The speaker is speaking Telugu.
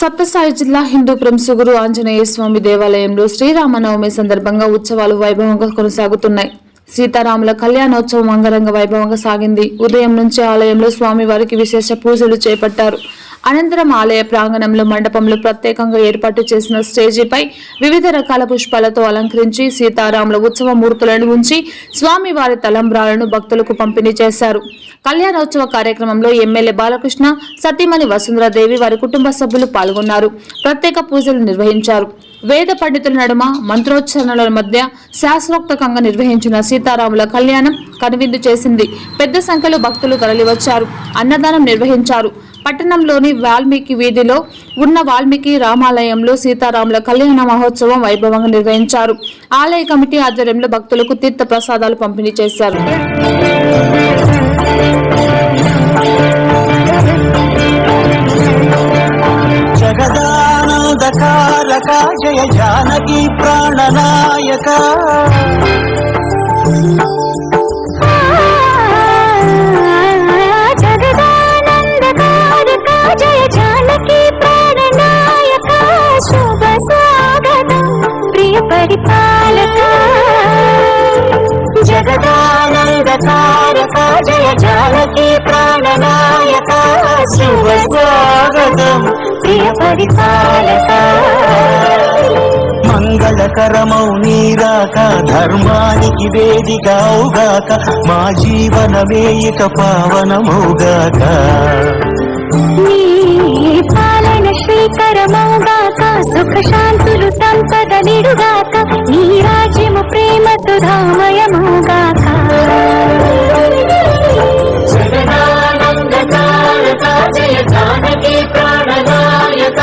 సత్యసాయి జిల్లా హిందూపురం సుగురు ఆంజనేయ స్వామి దేవాలయంలో శ్రీరామనవమి సందర్భంగా ఉత్సవాలు వైభవంగా కొనసాగుతున్నాయి. సీతారాముల కళ్యాణోత్సవం అంగరంగ వైభవంగా సాగింది. ఉదయం నుంచి ఆలయంలో స్వామివారికి విశేష పూజలు చేపట్టారు. అనంతరం ఆలయ ప్రాంగణంలో మండపంలో ప్రత్యేకంగా ఏర్పాటు చేసిన స్టేజీపై వివిధ రకాల పుష్పాలతో అలంకరించి సీతారాముల ఉత్సవ మూర్తులను ఉంచి స్వామివారి తలంబ్రాలను భక్తులకు పంపిణీ చేశారు. కళ్యాణోత్సవ కార్యక్రమంలో ఎమ్మెల్యే బాలకృష్ణ సతీమణి వసుంధరాదేవి వారి కుటుంబ సభ్యులు పాల్గొన్నారు. ప్రత్యేక పూజలు నిర్వహించారు. వేద పండితుల నడుమ మంత్రోచ్చరణల మధ్య శాస్త్రోక్తకంగా నిర్వహించిన సీతారాముల కళ్యాణం కనువిందు చేసింది. పెద్ద సంఖ్యలో భక్తులు తరలివచ్చారు. అన్నదానం నిర్వహించారు. పట్టణంలోని వాల్మీకి వీధిలో ఉన్న వాల్మీకి రామాలయంలో సీతారాముల కళ్యాణ మహోత్సవం వైభవంగా నిర్వహించారు. ఆలయ కమిటీ ఆధ్వర్యంలో భక్తులకు తీర్థ ప్రసాదాలు పంపిణీ చేశారు. జగదానందకారక జయ జానకి ప్రాణనాయక. పరిపాలక జగదానందకారక జయ జానకి ప్రాణనాయక. శుభ స్వాగతం ప్రియ పరిపాలక. మంగళకరమౌ నీరాక ధర్మానికి వేదికవుగాక మా జీవనమే ఇక పావనమౌగాక. నీ పాలన శ్రీకరమౌగాక సుఖ శాంతులు సంపద నిడుగాక. సుధామయముగాక. సదానంద కారక జయ జానకి ప్రాణదాయక